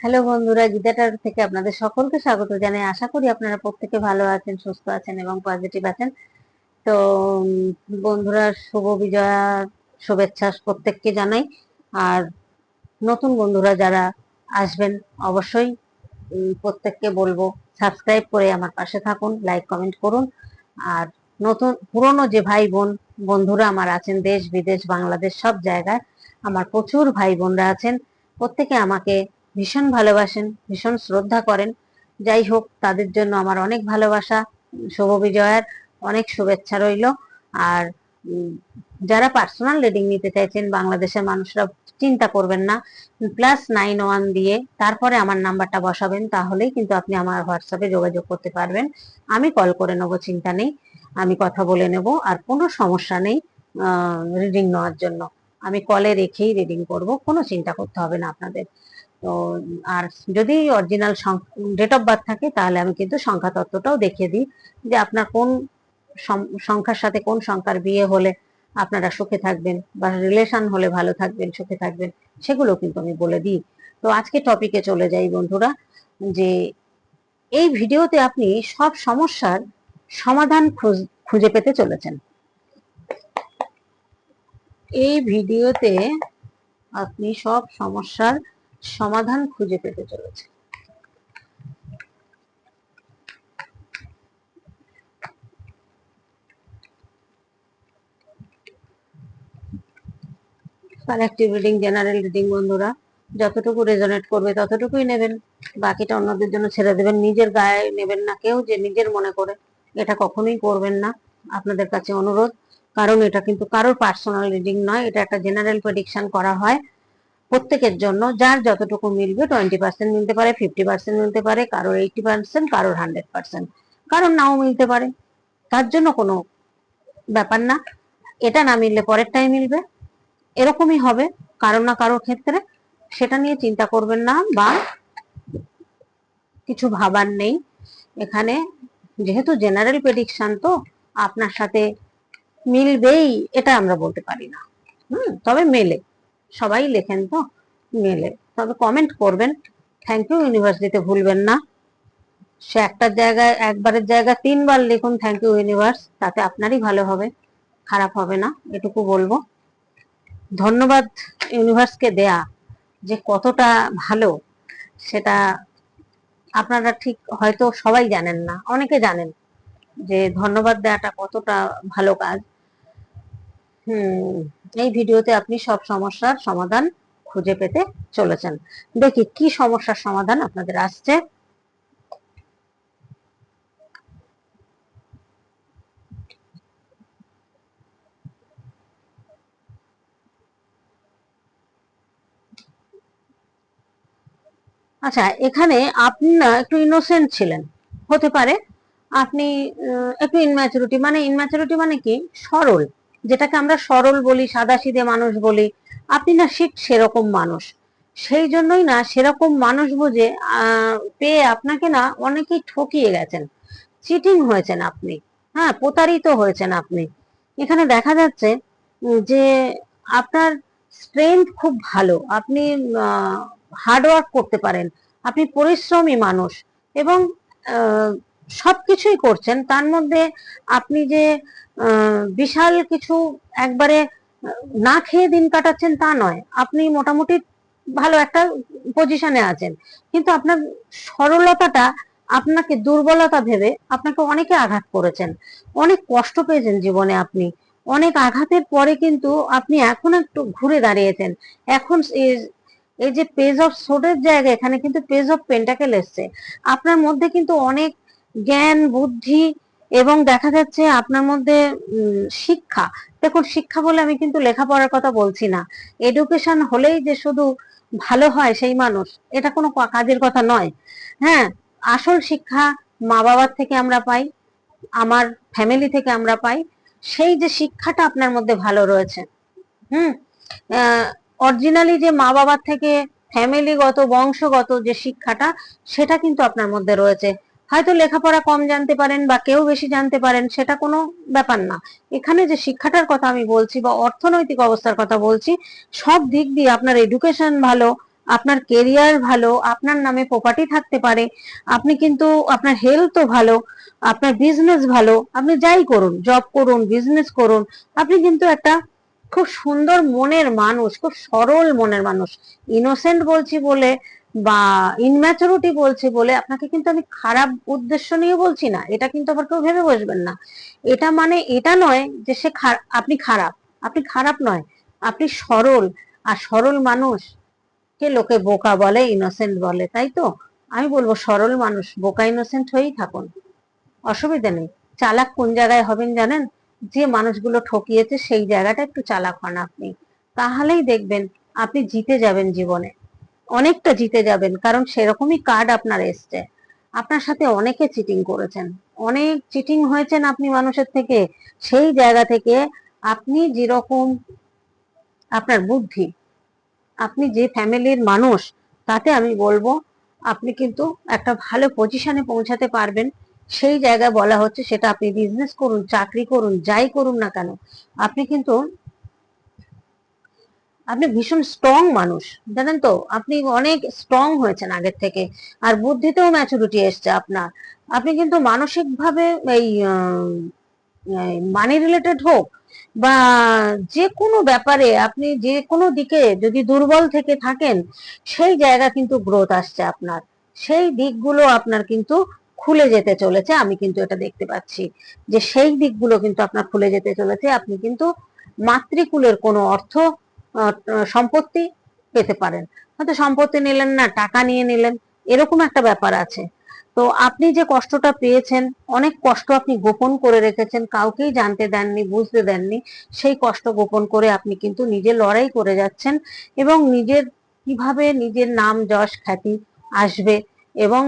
Hello বন্ধুরা গীতাটার থেকে আপনাদের সকলকে স্বাগত জানাই। আশা করি আপনারা প্রত্যেকে ভালো আছেন, সুস্থ আছেন এবং পজিটিভ আছেন। তো বন্ধুরা, শুভ বিজয়া শুভেচ্ছা প্রত্যেককে জানাই। আর নতুন বন্ধুরা যারা আসবেন, অবশ্যই প্রত্যেককে বলব সাবস্ক্রাইব করে আমার পাশে থাকুন লাইক কমেন্ট করুন। আর নতুন, পুরনো যে ভাই বোন, বন্ধুরা আমার আছেন, দেশ, বিদেশ, বাংলাদেশ, সব জায়গায় আমার প্রচুর ভাই বোনরা আছেন। প্রত্যেকে আমাকে ভীষণ ভালোবাসেন, ভীষণ শ্রদ্ধা করেন। যাই হোক, তাদের জন্য আমার অনেক ভালোবাসা, শুভ বিজয়ার অনেক শুভেচ্ছা রইল। আর যারা পার্সোনাল রিডিং নিতে চাইছেন, বাংলাদেশের মানুষরা চিন্তা করবেন না। প্লাস নাইন ওয়ান দিয়ে তারপরে আমার নাম্বারটা বসাবেন, তাহলেই কিন্তু আপনি আমার হোয়াটসঅ্যাপে যোগাযোগ করতে পারবেন। আমি কল করে নেব, চিন্তা নেই। আমি কথা বলে নেব, আর কোনো সমস্যা নেই রিডিং নেওয়ার জন্য। আমি কলে রেখেই রিডিং করব, কোনো চিন্তা করতে হবে না আপনাদের। তো, আর যদি অরিজিনাল ডেট অফ বার্থ থাকে, তাহলে আমি কিন্তু সংখ্যা তত্ত্বটাও দেখিয়ে দিই যে আপনার কোন সংখ্যার সাথে কোন সংখ্যার বিয়ে হলে আপনারা সুখে থাকবেন বা রিলেশন হলে ভালো থাকবেন, সুখে থাকবেন, সেগুলো কিন্তু আমি বলে দিই। তো আজকে টপিকে চলে যাই বন্ধুরা, যে এই ভিডিওতে আপনি সব সমস্যার সমাধান খুঁজ- খুঁজে পেতে চলেছেন। এই ভিডিওতে আপনি সব সমস্যার সমাধান খুঁজে পেতে চলেছেন কালেকটিভ রিডিং জেনারেল রিডিং বন্ধুরা, যতটুকু রেজনেট করবে ততটুকুই নেবেন। বাকিটা অন্যদের জন্য ছেড়ে দেবেন। নিজের গায়ে নেবেন না কেউ যে নিজের মনে করে। এটা কখনোই করবেন না। আপনাদের কাছে অনুরোধ, কারণ এটা কিন্তু কারোর পার্সোনাল রিডিং নয়। এটা একটা জেনারেল প্রেডিকশন করা হয়। প্রত্যেকের জন্য যার যতটুকু মিলবে টোয়েন্টি পার্সেন্ট মিলতে পারে ফিফটি পার্সেন্ট মিলতে পারে, কারোর এইটি পার্সেন্ট কারোর হান্ড্রেড পার্সেন্ট কারোর নাও মিলতে পারে। তার জন্য কোনো ব্যাপার না। এটা না মিললে পরেরটাই মিলবে। এরকমই হবে কারও না কারোর ক্ষেত্রে। সেটা নিয়ে চিন্তা করবেন না বা কিছু ভাবার নেই। এখানে যেহেতু জেনারেল প্রেডিকশন তো, আপনার সাথে মিলবেই, এটা আমরা বলতে পারি না। হুম, তবে মেলে। সবাই লেখেন তো, মেলে। তবে কমেন্ট করবেন। থ্যাংক ইউ ইউনিভার্স দিতে ভুলবেন না। সে একটা জায়গায়, একবারের জায়গায় তিনবার লিখুন থ্যাংক ইউ ইউনিভার্স তাতে আপনারই ভালো হবে, খারাপ হবে না, এটুকু বলব। ধন্যবাদ ইউনিভার্সকে দেয়া, যে কতটা ভালো, সেটা আপনারা ঠিক হয়তো সবাই জানেন না, অনেকে জানেন যে ধন্যবাদ দেওয়াটা কতটা ভালো কাজ। এই ভিডিওতে আপনি সব সমস্যার সমাধান খুঁজে পেতে চলেছেন। দেখি কি সমস্যার সমাধান আপনাদের আসছে। আচ্ছা এখানে আপনি না একটু ইনোসেন্ট ছিলেন। হতে পারে। আপনি একটু ইনম্যাচুরিটি মানে ইনম্যাচুরিটি মানে কি? সরল। যেটাকে আমরা সরল বলি, সাদাসিধে মানুষ বলি, আপনি না ঠিক সেরকম মানুষ। সেই জন্যই না সেরকম মানুষ বুঝে পেয়ে আপনাকে না অনেকেই ঠকিয়ে গেছেন। চিটিং হয়েছেন আপনি। হ্যাঁ প্রতারিত হয়েছেন আপনি। এখানে দেখা যাচ্ছে যে আপনার স্ট্রেংথ খুব ভালো। আপনি হার্ডওয়ার্ক করতে পারেন। আপনি পরিশ্রমী মানুষ এবং সবকিছুই করছেন, তার মধ্যে আপনি যে বিশাল কিছু একবারে না খেয়ে দিন কাটাচ্ছেন তা নয়, আপনি মোটামুটি ভালো একটা পজিশনে আছেন। কিন্তু আপনার সরলতাটা, আপনাকে দুর্বলতা ভেবে আপনাকে অনেকে আঘাত করেছেন। অনেক কষ্ট পেয়েছেন জীবনে আপনি। অনেক আঘাতের পরে কিন্তু আপনি এখন একটু ঘুরে দাঁড়িয়েছেন। এখন এই- যে পেজ অফ সোডের জায়গায় এখানে কিন্তু পেজ অফ পেন্টাকেল এসছে। আপনার মধ্যে কিন্তু অনেক জ্ঞান, বুদ্ধি এবং দেখা যাচ্ছে আপনার মধ্যে শিক্ষা। দেখুন, শিক্ষা বলে আমি কিন্তু লেখাপড়ার কথা বলছি না। এডুকেশন হলেই যে শুধু ভালো হয় সেই মানুষ, এটা কোনো কাজের কথা নয়। হ্যাঁ আসল শিক্ষা মা বাবার থেকে আমরা পাই, আমার ফ্যামিলি থেকে আমরা পাই। সেই যে শিক্ষাটা আপনার মধ্যে ভালো রয়েছে, হুম? অরিজিনালি যে মা বাবার থেকে ফ্যামিলিগত বংশগত যে শিক্ষাটা, সেটা কিন্তু আপনার মধ্যে রয়েছে। হয়তো লেখাপড়া কম জানতে পারেন বা কেউ বেশি জানতে পারেন, সেটা কোনো ব্যাপার না। এখানে যে শিক্ষাটার কথা আমি বলছি বা অর্থনৈতিক অবস্থার কথা বলছি, সব দিক দিয়ে আপনার এডুকেশন ভালো, আপনার কেরিয়ার ভালো, আপনার নামে প্রপার্টি থাকতে পারে, আপনি কিন্তু আপনার হেলথও ভালো, আপনার বিজনেস ভালো, আপনি যাই করুন জব করুন বিজনেস করুন, আপনি কিন্তু একটা খুব সুন্দর মনের মানুষ, খুব সরল মনের মানুষ। ইনোসেন্ট বলছি বলে বা ইনম্যাচুরিটি বলছি বলে আপনাকে কিন্তু আমি খারাপ উদ্দেশ্য নিয়ে বলছি না, এটা কিন্তু আবার কেউ ভেবে বসবেন না। এটা মানে এটা নয় যে সে আপনি খারাপ আপনি খারাপ নয়, আপনি সরল, আর সরল মানুষ কে লোকে বোকা বলে ইনোসেন্ট বলে, তাই তো? আমি বলব সরল মানুষ, বোকা ইনোসেন্ট হয়েই থাকুন। অসুবিধা নেই। চালাক কোন জায়গায় হবেন জানেন? যে মানুষগুলো ঠকিয়েছে সেই জায়গাটা একটু চালাক হন আপনি। তাহলেই দেখবেন আপনি জিতে যাবেন জীবনে। অনেকটা জিতে যাবেন, কারণ সেরকমই কার্ড আপনার এসছে। আপনার সাথে অনেকে চিটিং করেছেন। অনেক চিটিং হয়েছেন আপনি মানুষের থেকে। সেই জায়গা থেকে আপনি যেরকম আপনার বুদ্ধি, আপনি যে ফ্যামিলির মানুষ, তাতে আমি বলব আপনি কিন্তু একটা ভালো পজিশনে পৌঁছাতে পারবেন। সেই জায়গায় বলা হচ্ছে সেটা আপনি বিজনেস করুন, চাকরি করুন, যাই করুন না কেন, আপনি কিন্তু আপনি ভীষণ স্ট্রং মানুষ, জানেন তো? আপনি অনেক স্ট্রং হয়েছেন আগের থেকে, আর বুদ্ধিতেও ম্যাচুরিটি এসছে আপনার। আপনি কিন্তু মানসিক ভাবে এই মানি রিলেটেড হোক বা যে কোনো ব্যাপারে আপনি যে কোনো দিকে যদি দুর্বল থেকে থাকেন, সেই জায়গা কিন্তু গ্রোথ আসছে আপনার। সেই দিকগুলো আপনার কিন্তু খুলে যেতে চলেছে, আমি কিন্তু এটা দেখতে পাচ্ছি। যে সেই দিকগুলো কিন্তু আপনার খুলে যেতে চলেছে, আপনি কিন্তু মাতৃকুলের কোনো অর্থ সম্পত্তি পেতে পারেন। হয়তো সম্পত্তি নিলেন না, টাকা নিয়ে নিলেন, এরকম একটা ব্যাপার আছে। তো আপনি যে কষ্টটা পেয়েছেন, অনেক কষ্ট আপনি গোপন করে রেখেছেন, কাউকেই জানতে দেননি, বুঝতে দেননি, সেই কষ্ট গোপন করে আপনি কিন্তু নিজে লড়াই করে যাচ্ছেন এবং নিজের কীভাবে নিজের নাম যশ খ্যাতি আসবে এবং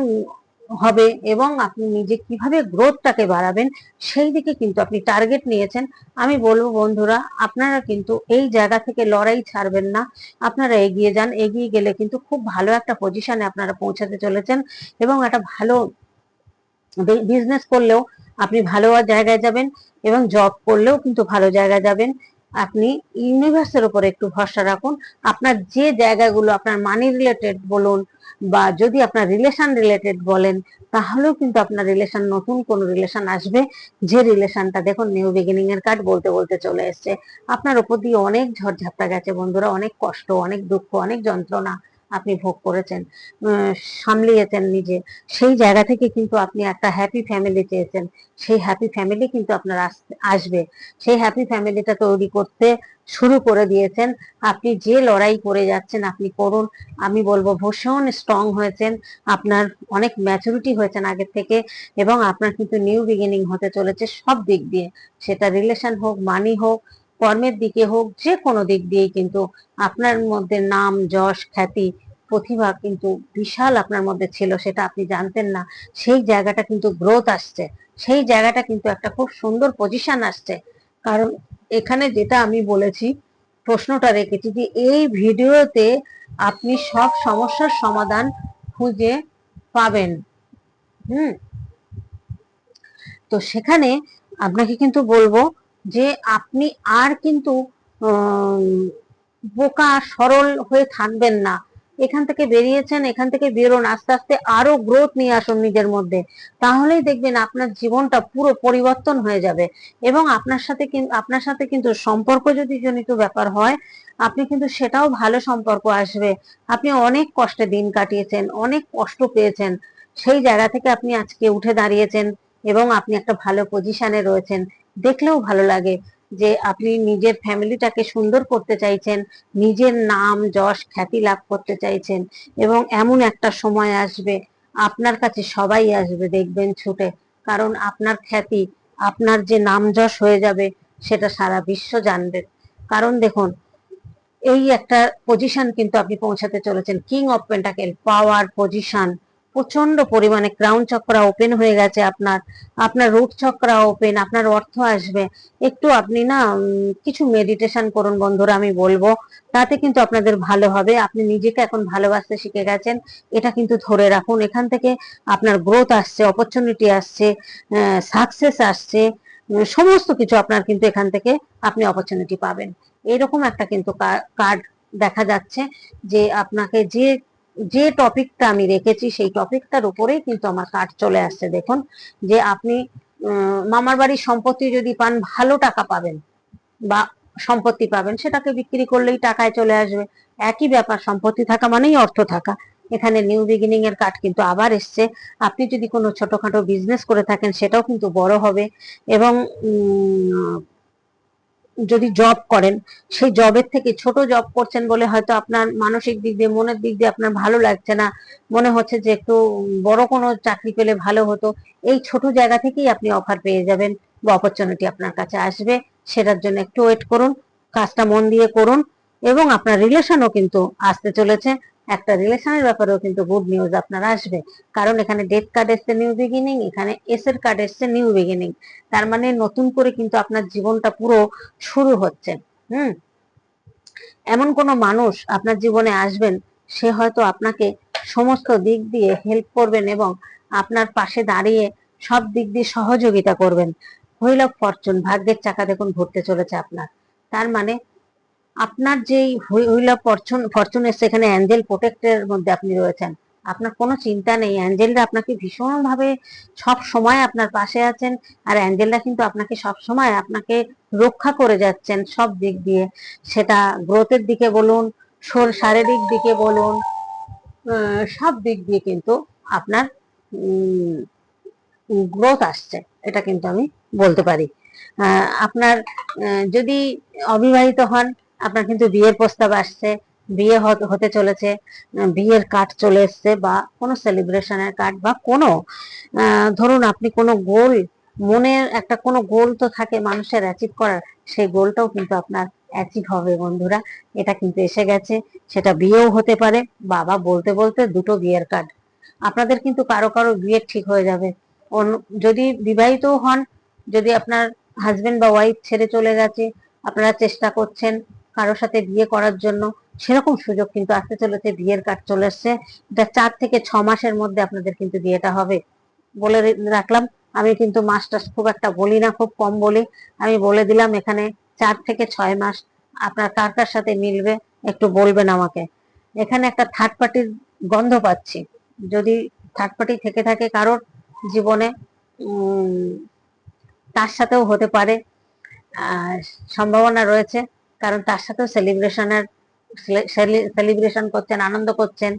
হবে এবং আপনি নিজে কীভাবে গ্রোথটাকে বাড়াবেন, সেই দিকে কিন্তু আপনি টার্গেট নিয়েছেন। আমি বলব বন্ধুরা, আপনারা কিন্তু এই জায়গা থেকে লড়াই ছাড়বেন না। আপনারা এগিয়ে যান, এগিয়ে গেলে কিন্তু খুব ভালো একটা পজিশনে আপনারা পৌঁছাতে চলেছেন এবং একটা ভালো বিজনেস করলেও আপনি ভালো জায়গায় যাবেন এবং জব করলেও কিন্তু ভালো জায়গায় যাবেন। আপনি ইউনিভার্সের উপর একটু ভরসা রাখুন। আপনার যে জায়গাগুলো আপনার মানি রিলেটেড বলুন বা যদি আপনার রিলেশন রিলেটেড বলেন, তাহলেও কিন্তু আপনার রিলেশন নতুন কোন রিলেশন আসবে। যে রিলেশনটা দেখুন নিউ বিগিনিং এর কার্ড বলতে বলতে চলে এসছে। আপনার উপর দিয়ে অনেক ঝড় ঝাপটা গেছে বন্ধুরা, অনেক কষ্ট, অনেক দুঃখ, অনেক যন্ত্রণা। আপনি ভোগ করেছেন সামলিয়েছেন নিজে। সেই জায়গা থেকে কিন্তু আপনি একটা হ্যাপি ফ্যামিলি চেয়েছেন। সেই হ্যাপি ফ্যামিলি কিন্তু আপনার আস- আসবে। সেই হ্যাপি ফ্যামিলিটা তৈরি করতে শুরু করে দিয়েছেন। আপনি যে লড়াই করে যাচ্ছেন, আপনি করুন। আমি বলব ভীষণ স্ট্রং হয়েছেন। আপনার অনেক ম্যাচুরিটি হয়েছেন আগের থেকে এবং আপনার কিন্তু নিউ বিগিনিং হতে চলেছে সব দিক দিয়ে। সেটা রিলেশন হোক মানি হোক কর্মের দিকে হোক, যে কোনো দিক দিয়েই কিন্তু আপনার মধ্যে নাম, যশ, খ্যাতি, প্রতিভা কিন্তু বিশাল আপনার মধ্যে ছিল, সেটা আপনি জানতেন না। সেই জায়গাটা কিন্তু গ্রোথ আসছে। সেই জায়গাটা কিন্তু একটা খুব সুন্দর পজিশন আসছে। কারণ এখানে যেটা আমি বলেছি, প্রশ্নটা রেখেছি যে এই ভিডিওতে আপনি সব সমস্যার সমাধান খুঁজে পাবেন। হুম? তো সেখানে আপনাকে কিন্তু বলব যে আপনি আর কিন্তু বোকা, সরল হয়ে থাকবেন না। এখান থেকে বেরিয়েছেন, এখান থেকে বেরোন, আস্তে আস্তে আরও গ্রোথ নিয়ে আসুন নিজের মধ্যে। তাহলেই দেখবেন আপনার জীবনটা পুরো পরিবর্তন হয়ে যাবে। এবং আপনার সাথে আপনার সাথে কিন্তু সম্পর্ক যদি জনিত ব্যাপার হয়, আপনি কিন্তু সেটাও ভালো সম্পর্ক আসবে। আপনি অনেক কষ্টে দিন কাটিয়েছেন, অনেক কষ্ট পেয়েছেন। সেই জায়গা থেকে আপনি আজকে উঠে দাঁড়িয়েছেন এবং আপনি একটা ভালো পজিশনে রয়েছেন। দেখলেও ভালো লাগে যে আপনি নিজের ফ্যামিলিটাকে সুন্দর করতে চাইছেন, নিজের নাম, যশ, খ্যাতি লাভ করতে চাইছেন এবং এমন একটা সময় আসবে, আপনার কাছে সবাই আসবে দেখবেন ছুটে। কারণ আপনার খ্যাতি, আপনার যে নাম যশ হয়ে যাবে সেটা সারা বিশ্ব জানবে। কারণ দেখুন, এই একটা পজিশন কিন্তু আপনি পৌঁছাতে চলেছেন। King of pentacle power position প্রচণ্ড পরিমাণে ক্রাউন চক্রা ওপেন হয়ে গেছে আপনার আপনার রুট চক্রা ওপেন আপনার অর্থ আসবে। একটু আপনি না কিছু মেডিটেশন করুন বন্ধুরা, আমি বলব। তাতে কিন্তু আপনাদের ভালো হবে। আপনি নিজেকে এখন ভালোবাসতে শিখে গেছেন। এটা কিন্তু ধরে রাখুন। এখান থেকে আপনার গ্রোথ আসছে অপরচুনিটি আসছে সাকসেস আসছে সমস্ত কিছু আপনার কিন্তু এখান থেকে আপনি অপরচুনিটি পাবেন। এরকম একটা কিন্তু কার্ড দেখা যাচ্ছে যে আপনাকে যে যে টপিকটা আমি রেখেছি, সেই টপিকটার উপরেই কিন্তু আমার কার্ড চলে আসছে। দেখুন, যে আপনি মামার বাড়ির সম্পত্তি যদি পান, ভালো টাকা পাবেন বা সম্পত্তি পাবেন, সেটাকে বিক্রি করলেই টাকায় চলে আসবে। একই ব্যাপার, সম্পত্তি থাকা মানেই অর্থ থাকা। এখানে নিউ বিগিনিং এর কার্ড কিন্তু আবার এসছে। আপনি যদি কোনো ছোটখাটো বিজনেস করে থাকেন, সেটাও কিন্তু বড় হবে। এবং যদি জব করেন, সেই জবের থেকে ছোট জব করছেন বলে হয়তো আপনার মানসিক দিক দিয়ে, মনের দিক দিয়ে আপনার ভালো লাগছে না। মনে হচ্ছে যে একটু বড় কোনো চাকরি পেলে ভালো হতো। এই ছোট জায়গা থেকেই আপনি অফার পেয়ে যাবেন বা অপরচুনিটি আপনার কাছে আসবে। সেটার জন্য একটু ওয়েট করুন, কাজটা মন দিয়ে করুন এবং আপনার রিলেশনও কিন্তু আসতে চলেছে। একটা রিলেশনের ব্যাপারেও কিন্তু গুড নিউজ আপনার আসবে। কারণ এখানে ডেট কার্ড এসছে নিউ বিগিনিং এখানে এস এর কার্ড এসছে নিউ বিগিনিং তার মানে নতুন করে কিন্তু আপনার জীবনটা পুরো শুরু হচ্ছে, হুম? এমন কোনো মানুষ আপনার জীবনে আসবেন, সে হয়তো আপনাকে সমস্ত দিক দিয়ে হেল্প করবেন এবং আপনার পাশে দাঁড়িয়ে সব দিক দিয়ে সহযোগিতা করবেন। হুইল অফ ফরচুন ভাগ্যের চাকা দেখুন, ঘুরতে চলেছে আপনার। তার মানে আপনার যেই হুইল ফরচুন ফরচুন এসছে এখানে অ্যাঞ্জেল প্রোটেক্টের মধ্যে আপনি রয়েছেন, আপনার কোনো চিন্তা নেই। অ্যাঞ্জেলরা আপনাকে ভীষণ ভাবে সব সময় আপনার পাশে আছেন আর অ্যাঞ্জেলরা কিন্তু আপনাকে সব সময় আপনাকে রক্ষা করে যাচ্ছেন সব দিক দিয়ে। সেটা গ্রোথের দিকে বলুন শোর- শারীরিক দিকে বলুন সব দিক দিয়ে কিন্তু আপনার গ্রোথ আসছে, এটা কিন্তু আমি বলতে পারি। আপনার যদি অবিবাহিত হন আপনার কিন্তু বিয়ের প্রস্তাব আসছে, বিয়ে হত- চলেছে বিয়ের কার্ড চলে এসছে বা কোনো সেলিব্রেশনের কার্ড বা কোনো ধরুন আপনি কোনো গোল মনের একটা কোনো গোল তো থাকে মানুষের অ্যাচিভ করার, সেই গোলটাও কিন্তু আপনার অ্যাচিভ হবে বন্ধুরা। এটা কিন্তু এসে গেছে, সেটা বিয়েও হতে পারে, বাবা বলতে বলতে দুটো বিয়ের কার্ড আপনাদের কিন্তু কারও কারও বিয়ে ঠিক হয়ে যাবে। যদি বিবাহিত হন, যদি আপনার হাজবেন্ড বা ওয়াইফ ছেড়ে চলে গেছে, আপনারা চেষ্টা করছেন কারোর সাথে বিয়ে করার জন্য সেরকম সুযোগ কিন্তু আসতে চলেছে, বিয়ের কার্ড চলে এসছে এটা চার থেকে ছ মাসের মধ্যে আপনাদের কিন্তু বিয়েটা হবে। বলে রাখলাম, আমি কিন্তু মাসটা খুব একটা বলি না, খুব কম বলি। আমি বলে দিলাম এখানে চার থেকে ছয় মাস আপনার কার কার সাথে মিলবে একটু বলবেন আমাকে। এখানে একটা থার্ড পার্টির গন্ধ পাচ্ছি। যদি থার্ড পার্টি থেকে থাকে কারোর জীবনে তার সাথেও হতে পারে। সম্ভাবনা রয়েছে। কারণ তার সাথেও সেলিব্রেশনের সেলিব্রেশন করছেন, আনন্দ করছেন,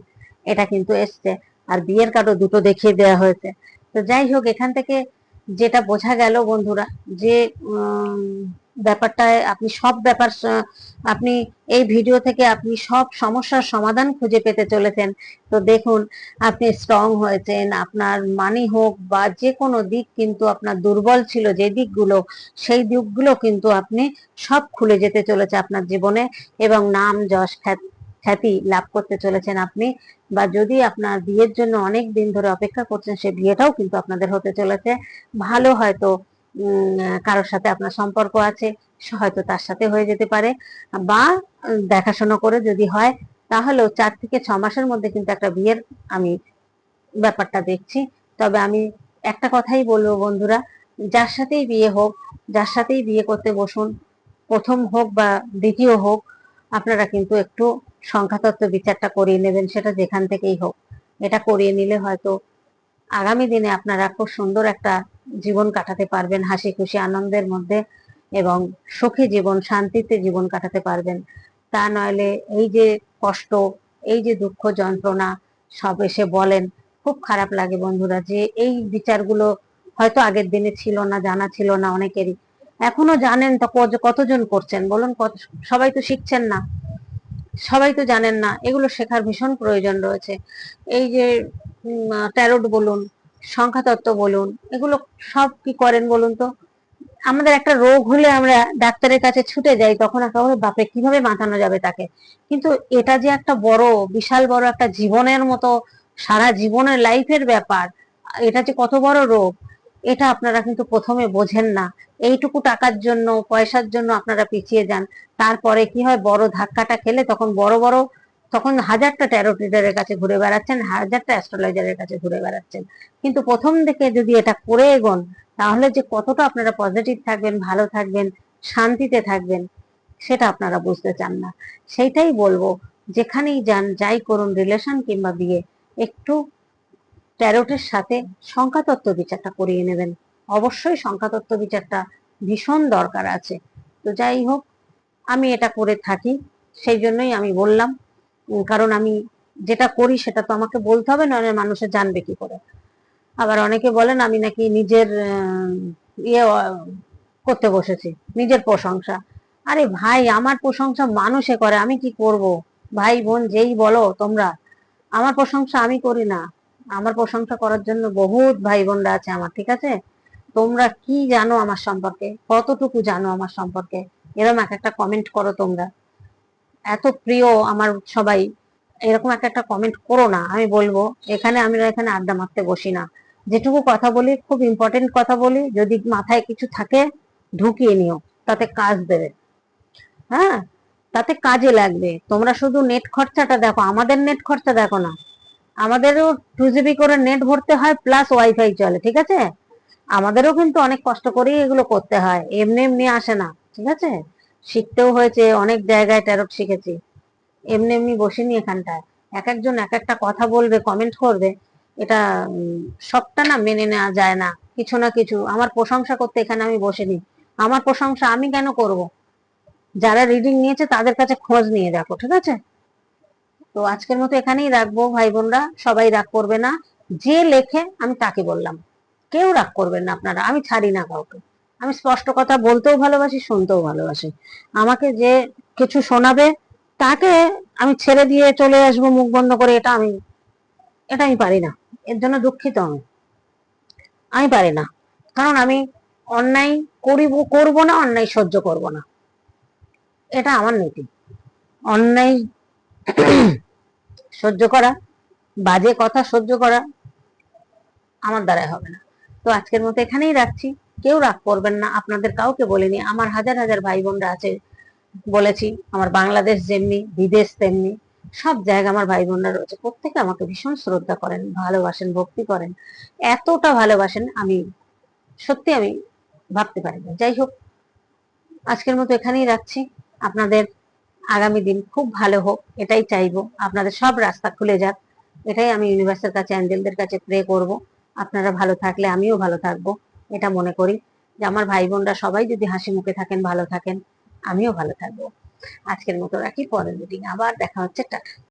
এটা কিন্তু এসছে। আর বিয়ের কার্ডও দুটো দেখিয়ে দেওয়া হয়েছে। তো যাই হোক, এখান থেকে যেটা বোঝা গেল বন্ধুরা, যে ব্যাপারটায় আপনি সব ব্যাপার আপনি এই ভিডিও থেকে আপনি সব সমস্যার সমাধান খুঁজে পেতে চলেছেন। তো দেখুন, আপনি স্ট্রং হয়েছেন, আপনার মানি হোক বা যে কোনো দিক কিন্তু আপনার দুর্বল ছিল, যে দিকগুলো, সেই দিকগুলো কিন্তু আপনি সব খুলে যেতে চলেছে আপনার জীবনে এবং নাম, যশ, খ্যাত- খ্যাতি লাভ করতে চলেছেন আপনি বা যদি আপনার বিয়ের জন্য অনেক দিন ধরে অপেক্ষা করছেন, সে বিয়েটাও কিন্তু আপনাদের হতে চলেছে। ভালো হয়তো কারোর সাথে আপনার সম্পর্ক আছে হয়তো তার সাথে হয়ে যেতে পারে। বা দেখাশোনা করে যদি হয়, তাহলেও চার থেকে ছ মাসের মধ্যে কিন্তু একটা বিয়ের আমি ব্যাপারটা দেখছি। তবে আমি একটা কথাই বলব বন্ধুরা, যার সাথেই বিয়ে হোক, যার সাথেই বিয়ে করতে বসুন, প্রথম হোক বা দ্বিতীয় হোক, আপনারা কিন্তু একটু সংখ্যাতত্ত্ব বিচারটা করিয়ে নেবেন, সেটা যেখান থেকেই হোক। এটা করিয়ে নিলে হয়তো আগামী দিনে আপনারা খুব সুন্দর একটা জীবন কাটাতে পারবেন, হাসি খুশি আনন্দের মধ্যে এবং সুখী জীবন, শান্তিতে জীবন কাটাতে পারবেন। তা নইলে এই যে কষ্ট, এই যে দুঃখ যন্ত্রণা, সব এসে বলেন, খুব খারাপ লাগে বন্ধুরা যে এই বিচারগুলো হয়তো আগের দিনে ছিল না, জানা ছিল না অনেকেরই। এখনও জানেন তো কতজন করছেন? বলুন সবাই তো শিখছেন না। সবাই তো জানেন না। এগুলো শেখার ভীষণ প্রয়োজন রয়েছে। এই যে ট্যারোট বলুন সংখ্যাতত্ত্ব বলুন, এগুলো সব কি করেন বলুন তো? আমাদের একটা রোগ হলে আমরা ডাক্তারের কাছে ছুটে যাই, তখন একেবারে বাপে কীভাবে বাঁচানো যাবে তাকে? কিন্তু এটা যে একটা বড়, বিশাল বড় একটা জীবনের মতো, সারা জীবনের লাইফের ব্যাপার, এটা যে কত বড় রোগ, এটা আপনারা কিন্তু প্রথমে বোঝেন না। এইটুকু টাকার জন্য, পয়সার জন্য আপনারা পিছিয়ে যান। তারপরে কি হয়, বড় ধাক্কাটা খেলে তখন বড় বড় তখন হাজারটা ট্যারো রিডারের কাছে ঘুরে বেড়াচ্ছেন, হাজারটা অ্যাস্ট্রোলজারের কাছে ঘুরে বেড়াচ্ছেন। কিন্তু প্রথম দিকে যদি এটা করে এগোন, তাহলে যে কতটা আপনারা পজিটিভ থাকবেন, ভালো থাকবেন, শান্তিতে থাকবেন, সেটা আপনারা বুঝতে চান না। সেইটাই বলব, যেখানেই যান, যাই করুন রিলেশন কিংবা বিয়ে, একটু ট্যারোটের সাথে সংখ্যাতত্ত্ব বিচারটা করিয়ে নেবেন। অবশ্যই সংখ্যাতত্ত্ব বিচারটা ভীষণ দরকার আছে। তো যাই হোক, আমি এটা করে থাকি, সেই জন্যই আমি বললাম কারণ আমি যেটা করি সেটা তো আমাকে বলতে হবে নয় মানুষে জানবে কি করে। আবার অনেকে বলেন, আমি নাকি নিজের ইয়ে করতে বসেছি, নিজের প্রশংসা। আরে ভাই, আমার প্রশংসা মানুষে করে, আমি কি করব? ভাই, বোন, যেই বলো তোমরা। আমার প্রশংসা আমি করি না। আমার প্রশংসা করার জন্য বহুত ভাই বোনরা আছে আমার, ঠিক আছে? তোমরা কি জানো আমার সম্পর্কে? কতটুকু জানো আমার সম্পর্কে? এরম এক একটা কমেন্ট করো তোমরা। এত প্রিয় আমার সবাই, এরকম এক একটা কমেন্ট করো না, আমি বলব, এখানে আমি এখানে আড্ডা মারতে বসি না। যেটুকু কথা বলি, খুব ইম্পর্টেন্ট কথা বলি, যদি মাথায় কিছু থাকে, ঢুকিয়ে নিও, তাতে কাজ দেবে। হ্যাঁ? তাতে কাজে লাগবে। তোমরা শুধু নেট খরচাটা দেখো, আমাদের নেট খরচা দেখো না। আমাদেরও টু জিবি করে নেট ভরতে হয় প্লাস ওয়াইফাই চলে, ঠিক আছে? আমাদেরও কিন্তু অনেক কষ্ট করেই এগুলো করতে হয়, এমনি এমনি আসে না, ঠিক আছে? শিখতেও হয়েছে, অনেক জায়গায় ট্যারট শিখেছি। এমনি এমনি বসিনি এখানটায়। এক একজন এক একটা কথা বলবে কমেন্ট করবে, এটা সবটা না মেনে নেওয়া যায় না। কিছু না কিছু। আমার প্রশংসা করতে এখানে আমি বসিনি। আমার প্রশংসা আমি কেন করব? যারা রিডিং নিয়েছে তাদের কাছে খোঁজ নিয়ে দেখো, ঠিক আছে? তো আজকের মতো এখানেই রাখব ভাই বোনরা। সবাই রাগ করবে না। যে লেখে আমি তাকে বললাম। কেউ রাগ করবেন না আপনারা। আমি ছাড়ি না কাউকে। আমি স্পষ্ট কথা বলতেও ভালোবাসি, শুনতেও ভালোবাসি। আমাকে যে কিছু শোনাবে, তাকে আমি ছেড়ে দিয়ে চলে আসব মুখ বন্ধ করে, এটা আমি এটা আমি পারি না। এর জন্য দুঃখিত আমি। আমি পারি না। কারণ আমি অন্যায় করিব, করব না, অন্যায় সহ্য করব না। এটা আমার নীতি। অন্যায় সহ্য করা, বাজে কথা সহ্য করা আমার দ্বারাই হবে না। তো আজকের মতো এখানেই রাখছি। কেউ রাগ করবেন না, আপনাদের কাউকে বলিনি, আমার হাজার হাজার ভাই বোনরা আছে, বলেছি, আমার বাংলাদেশ যেমনি, বিদেশ তেমনি, সব জায়গা আমার ভাই বোনরা রয়েছে, প্রত্যেকে আমাকে ভীষণ শ্রদ্ধা করেন, ভালোবাসেন, ভক্তি করেন, এতটা ভালোবাসেন আমি, সত্যি আমি ভাবতে পারি না, যাই হোক, আজকের মতো এখানেই রাখছি, আপনাদের আগামী দিন খুব ভালো হোক, এটাই চাইব, আপনাদের সব রাস্তা খুলে যাক, এটাই আমি ইউনিভার্সের কাছে অ্যাঞ্জেলদের কাছে প্রে করব, আপনারা ভালো থাকলে আমিও ভালো থাকব এটা মনে করি যে আমার ভাই বোনরা সবাই যদি হাসি মুখে থাকেন, ভালো থাকেন, আমিও ভালো থাকব। আজকের মতো রাখি, পরের মিটিং আবার দেখা হচ্ছে, টাটা।